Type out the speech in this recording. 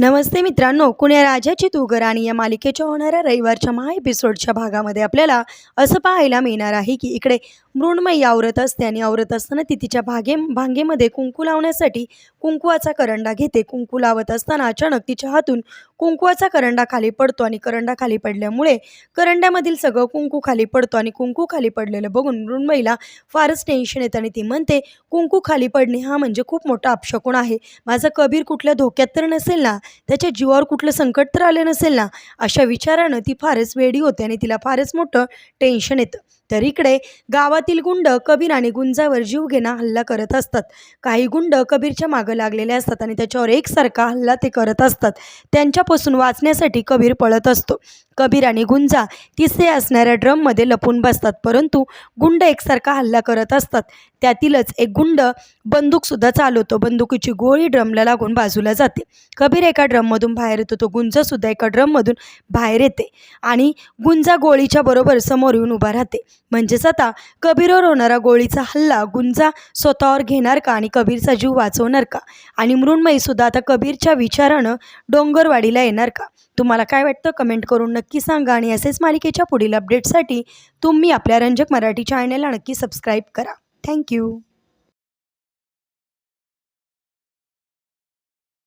नमस्ते मित्रांनो कुण्या राजाची तू आणि या मालिकेच्या होणाऱ्या रविवारच्या महा एपिसोडच्या भागामध्ये आपल्याला असं पाहायला मिळणार आहे की इकडे मृण्मयी आवरत असते आणि आवरत असताना ती तिच्या भागे भांगेमध्ये कुंकू लावण्यासाठी कुंकुवाचा करंडा घेते. कुंकू लावत असताना अचानक तिच्या हातून कुंकुवाचा करंडा खाली पडतो आणि करंडा खाली पडल्यामुळे करंड्यामधील सगळं कुंकू खाली पडतो आणि कुंकू खाली पडलेलं बघून मृण्मयीला फारच टेन्शन येतं आणि ती म्हणते कुंकू खाली पडणे हा म्हणजे खूप मोठा अपशकुण आहे. माझा कबीर कुठल्या धोक्यात तर नसेल ना? त्याच्या जीवावर कुठलं संकट तर आलं नसेल ना? अशा विचारानं ती फारच वेडी होते आणि तिला फारच मोठं टेन्शन येतं. तर इकडे गावातील गुंड कबीर आणि गुंजावर जीवघेणा हल्ला करत असतात. काही गुंड कबीरच्या मागं लागलेले असतात आणि त्याच्यावर एकसारखा हल्ला ते करत असतात. त्यांच्यापासून वाचण्यासाठी कबीर पळत असतो. कबीर आणि गुंजा तिसरे असणाऱ्या ड्रममध्ये लपून बसतात परंतु गुंड एकसारखा हल्ला करत असतात. त्यातीलच एक गुंड बंदूकसुद्धा चालवतो. बंदुकीची गोळी ड्रमला लागून बाजूला जाते. कबीर एका ड्रममधून बाहेर येतो तो गुंजासुद्धा एका ड्रममधून बाहेर येते आणि गुंजा गोळीच्या बरोबर समोर येऊन उभा राहते. म्हणजेच आता कबीरवर होणारा गोळीचा हल्ला गुंजा स्वतःवर घेणार का आणि कबीरचा जीव वाचवणार का? आणि मृण्मयीसुद्धा आता कबीरच्या विचारानं डोंगरवाडीला येणार का? तुम्हाला काय वाटतं? कमेंट करून नक्की सांगा आणि असेच मालिकेच्या पुढील अपडेटसाठी तुम्ही आपल्या रंजक मराठी चॅनलला नक्की सबस्क्राईब करा. थँक्यू